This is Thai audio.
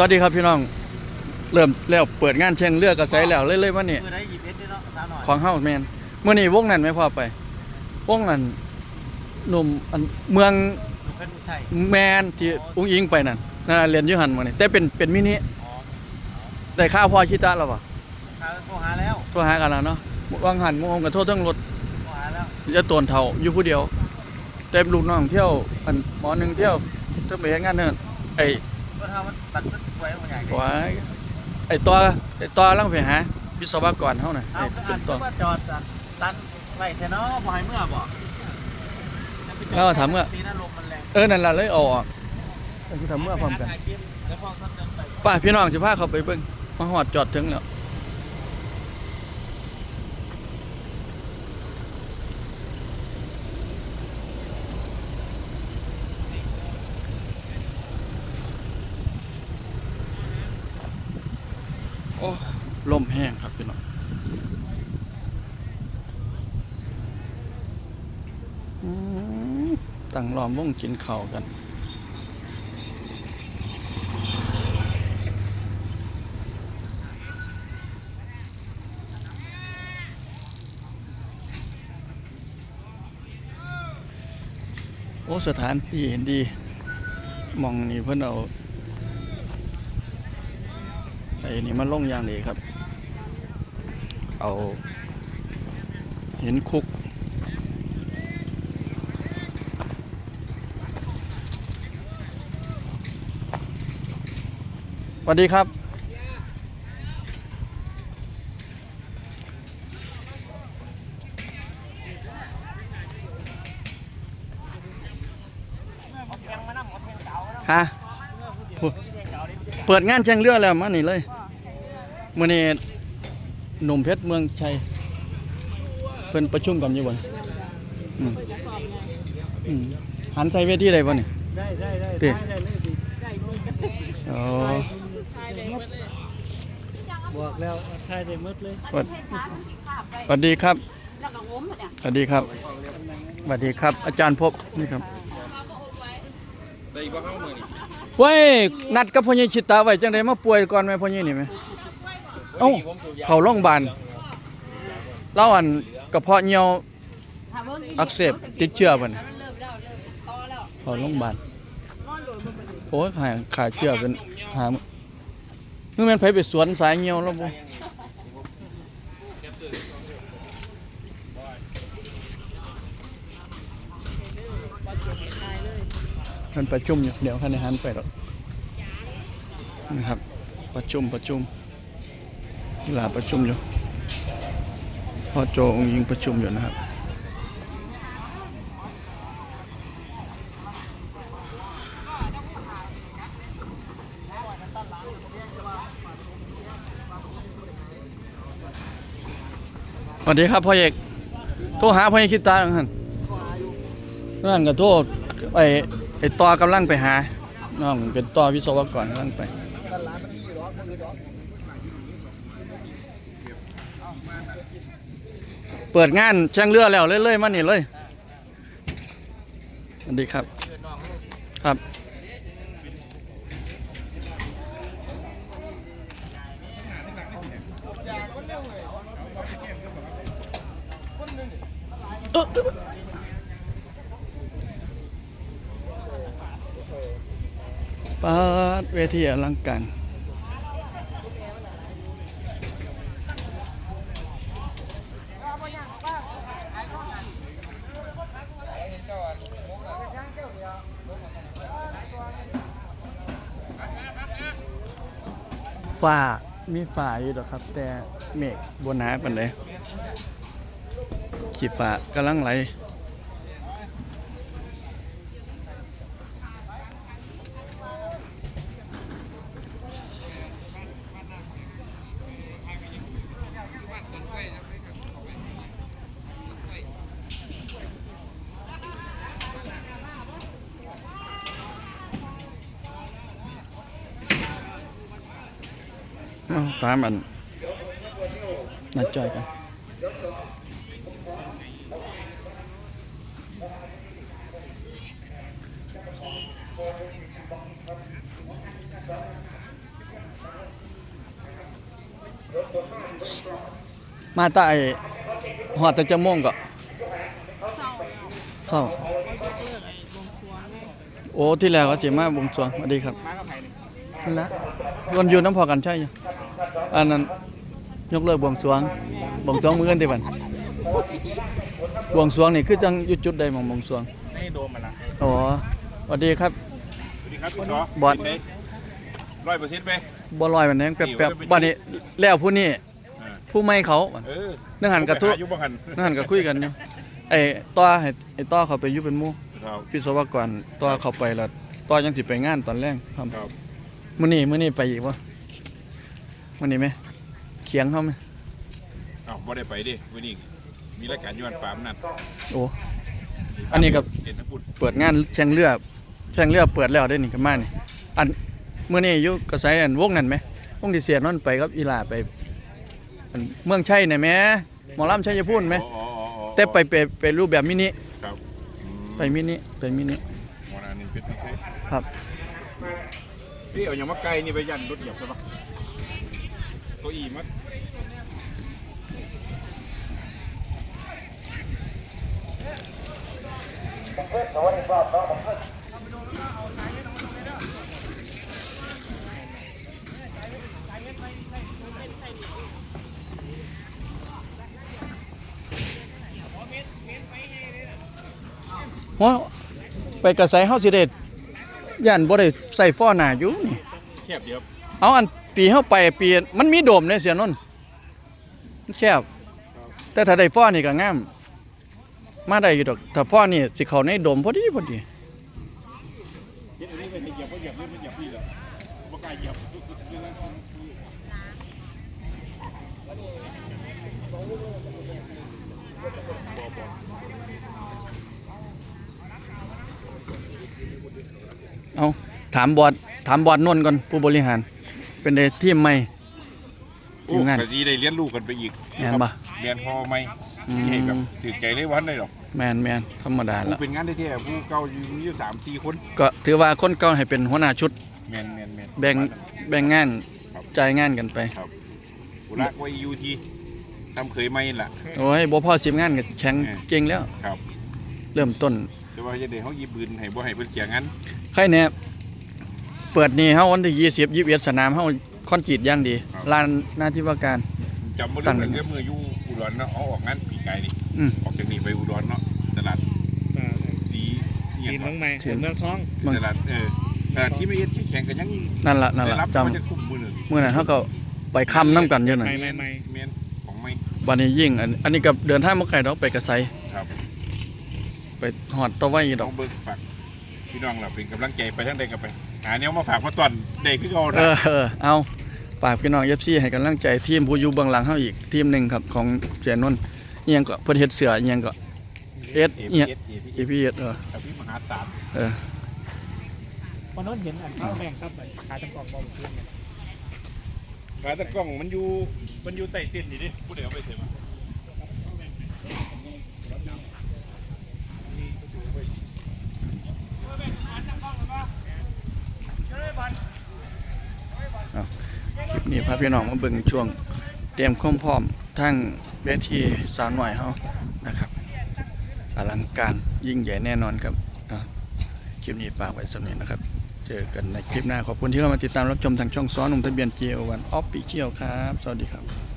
วัสดีครับพี่น้อง เริ่มแล้วเปิดงานเชียงเรือกระไสแล้วเรื่อยๆวันนี้มือได้หยิบเพชรด้วยเนาะสาวหน่อยของเฮาแมนเมื่อนี้วงนั้นไม่พอไป วงนั้นหนุ่มอันเมืองดูเพชรผู้ชายแมนที่อุ้งอิงไปนั่นนั่นนะเรียนอยุหันมานี่แต่เป็นเป็นมินิอ๋อได้ข้าวพ่อชิตะแล้วป่ะหาโทรหาแล้วโทรหากันแล้วเนาะวางหันงงกับโทษทั้งรถโทรหาแล้วจะตวนเท่าอยู่ผู้เดียว แต่ลูกน้องเที่ยวอันหมอหนึ่งเที่ยวเที่ยวไปเฮ็ดงานเนินไอ้ รถเฮามันบัตรมันสวยมันใหญ่ไว้ไอ้ตัวไอ้ตัวลังไปหาวิศวกรเฮาน่ะเอาไอ้ก็เป็อ่านนตัวว่าจอดอะตันไว้แท้เนาะบ่ให้เมื่อบ่แล้วก็ถามว่าปีนั้นลมมันแรงเออนั่นล่ะเลยเอาออกไอ้ที่ทำเมื่อพร้อมกันถ่ายคลิปแล้วพอท่านเดินไป ป้าพี่น้องสิพาเขาไปเบิ่งมาฮอดจอดถึงแล้วโอ้ลมแห้งครับพี่น้องอืม ตั้งล้อมวงกินข้าวกัน โอ้สถานที่ดีหมองนี่เพิ่นเอาไอ้นี่มาลงอย่างดีครับ เอาเห็นคุก สวัสดีครับเอาแทงมานํเอาแทงเก่ามานํฮะเมื่อผู้เดียวเอาแทงเก่าดิเปิดงานเชียงเรือแล้วมานี่เลยมื่อนี้หนุ่มเพชรเมืองชัย เพิ่นประชุมกันอยู่บ่นี่อืมอืมหันใส่เวทีได้บ่นี่ได้ได้ได้ติได้เลยดิอ๋อ บอกแล้วถ่ายได้หมดเลยสวัสเทศขามันจิขาบไปสวัสดีครับสวัสดีครับสวัสดีครับ อาจารย์พบนี่ครับเว้ยนัดกับพ่อใหญ่ชิตาไว้จังไดมาป่วยก่อนไหมพ่อใหญ่นี่ไหมเอ้าเขาโรงพยาบาลเล่าอันกระเพาะเหี่ยวถ้าอักเสบติดเชื้อเนี่ยมันเริ่มแล้วเริ่มต่อแล้วเขาโรงพยาบาลโอ้ยขาขาเชื้อเป็นหา คือแม่นไผไปสวนสายเหี่ยวแล้วบ่มันประชุมอยู่เดี๋ยวคันในหันไปหรอกนะครับ ประชุมประชุมเวลาประชุมอยู่พ่อโจองยิงประชุมอยู่นะครับ วัสดีครับพ่อเอกโทรหาพ่อเอกคิดตาหันนั่นก็โทษไอ้ไอ้ต่อกำลังไปหาน้องเป็นต่อวิศวกรกำลังไปเปิดงานแช่งเรือแล้วเรื่อยๆมานี่เลยสวัสดีครับ ครับ ปาดเวทีอลังการฝ่ามีฝ่าอยู่ดอครับ แต่เมฆบนหนาปันใด ขีดฝ่ากำลังไหลตามอันนัดจอยกัน มาใต้หอดแต่จะม่วงก็เศร้าโอ้ที่แล้วก็สิมาบวงสรวงสวัสดีครับมากับไผ่นี่นั่นละวันอยู่น้ำพอกันใช่อยู่อันนั้นยกเลิกบวงสรวงบวงสรวงมื้ออื่นติบันบวงสรวงนี่คือจังอยู่จุดใดหมองบวงสรวงนี่โดมมาละอ๋อสวัสดีครับสวัสดี ครับพี่น้องบอสร้อยเปอร์เซ็นต์ไปบ่ลอยมันแดงแป๊บๆบัดนี้แล้วผู้นี้อ่าผู้ไม่เขาเออเนื่องหันกับทุไปหาอยู่บ่หันนั่นก็คุยกันอยู่ไอ้ต่อให้ไอ้ต่อเขาไปอยู่เป็นหมู่ครับวิศวกรต่อเขาไปแล้วต่อยังสิไปงานตอนแรกครับครับมื้อนี้มื้อนี้ไปอีกบ่มื้อนี้ไหมเคียงเฮาไหมเอ้าบ่ได้ไปดิวันนี้มีรายการอยู่อันปามนั่นโอ้อันนี้กับเห็นนะพูดเปิดงานแข่งเรือ แข่งเรือเปิดแล้วได้นี่กันมานี่อันมื้อนี้อยู่กระไสอันวงนั่นไหมวงที่เสียนั่นไปกับอีหลาไปอันเมืองชัยนี่แหมหมอลำชัยภูมิไหมอ๋ออ๋ออ๋ออ๋อแต่ไปไปไปรูปแบบมินิครับอืมไปมินิไปมินิวันนั้นนี่เป็นโอเคครับพี่เอาอย่างมาไกลนี่ไปยันรถเหยียบใช่ปะเก้าอี้มัด หัวไปกระไสเฮาสิได้ย่านบ่ได้ใส่ฟ้อหน้าอยู่นี่แคบเดียวเอาอันปีเฮาไปปีมันมีโดมในเสียนนท์มันแคบ แต่ถ้าได้ฟ้อนี่ก็งามมาได้อยู่ดอกถ้าฟ้อนี่สิเข้าในโดมพอดีพอดี เห็นอันนี้ไปเหยียบก็เหยียบนี่มันเหยียบนี่แหละบ่กล้าเหยียบ เอาถามบอดถามบอดนนท์ก่อนผู้บริหาร เป็นได้ทีมใหม่ทีโอ้มงานก็ดีได้เรียนรู้กันไปอีกแม่นบ่เรียนพอไหมอืให้แบบมถือใจเลยวันเลยหรอกแมนแมนธรรมดาผู้ละเป็นงานได้แท้ๆผู้เก่าอยู่อยู่สามสี่คน ก็ถือว่าคนเก่าให้เป็นหัวหน้าชุดแมนแมนแมนแบ่งแบ่งงานครับจ่ายงานกันไปอุระไว้อยูที ทำเคยไม่ล่ะ โอ้ยบ่พอสิบงานก็แข็งเออเก่งแล้ว ครับ เริ่มต้น แต่ว่าจะได้เขาหยิบบืนให้บ่ให้เพิ่นเกียงั้นใครเนี่ยเปิดนี่เฮาวันที่20 21สนามเฮาคอนกรีตอย่างดีลานหน้าที่ว่าการจำบ่ตั้ได้งเลยเมื่ออยู่อุดรเนาะเอาออกงานปีไก่นี่อืมออกจากนี่ไปอุดรเนาะตลาดสีเงียทีบมเมืองใหม่ทีมเมืองทองมึงตลาดเออตลาดที่ไม่เอ็ดที่แข่งกันยังนั่นล่ะนั่นได้ล่ะรับจำมาจากคุ้มมือหนึ่งมื้อนั้นเฮาก็ไปค้ำนํกันอยู่นั่นใหม่ใหม่ใหม่เมียนของ ไม่บัดนี้ยิ่ง อันอันนี้ก็เดินทางมาไกลดอกไปกระไสครับไปฮอดตะไว้ดต้ออกงเบิกฝากพี่น้องเราเป็นกำลังใจไปทั้งใดกันไป หาแนวมาฝากมาตอนเด็กคือเอาเอนะอเออเอาฝากพี่น้อง FC ให้กำลังใจทีมผู้อยู่เบื้องหลังเฮาอีกทีมหนึงครับของเสียนนท์อีหยังก็เพิ่นเฮ็ดเสืออีหยังก็ เอ็ดเอเนี่ยเอส เออีพีเอ็ดเออกับพี่มหาศาลเออวันนั้นเห็นอันเข้าแบ่งครับขายตังกล่องบอลเพื่อนเนี่ย ขาตะกล้องมันอยู่มันอยู่ใต้เต้นนี่ดิผู้ใดเอาไปเสมาคลิปนี้พาพี่น้องมาเบิ่งช่วงเตรียมความพร้อมทั้งเวทีสาวหน่อยเฮานะครับอลังการยิ่งใหญ่แน่นอนครับคลิปนี้ฝากไว้สำเนี้นะครับ เจอกันในคลิปหน้าขอบคุณที่เข้ามาติดตามรับชมทางช่องซ้อนหนุ่มทะเบียน JO1 Official ครับ สวัสดีครับ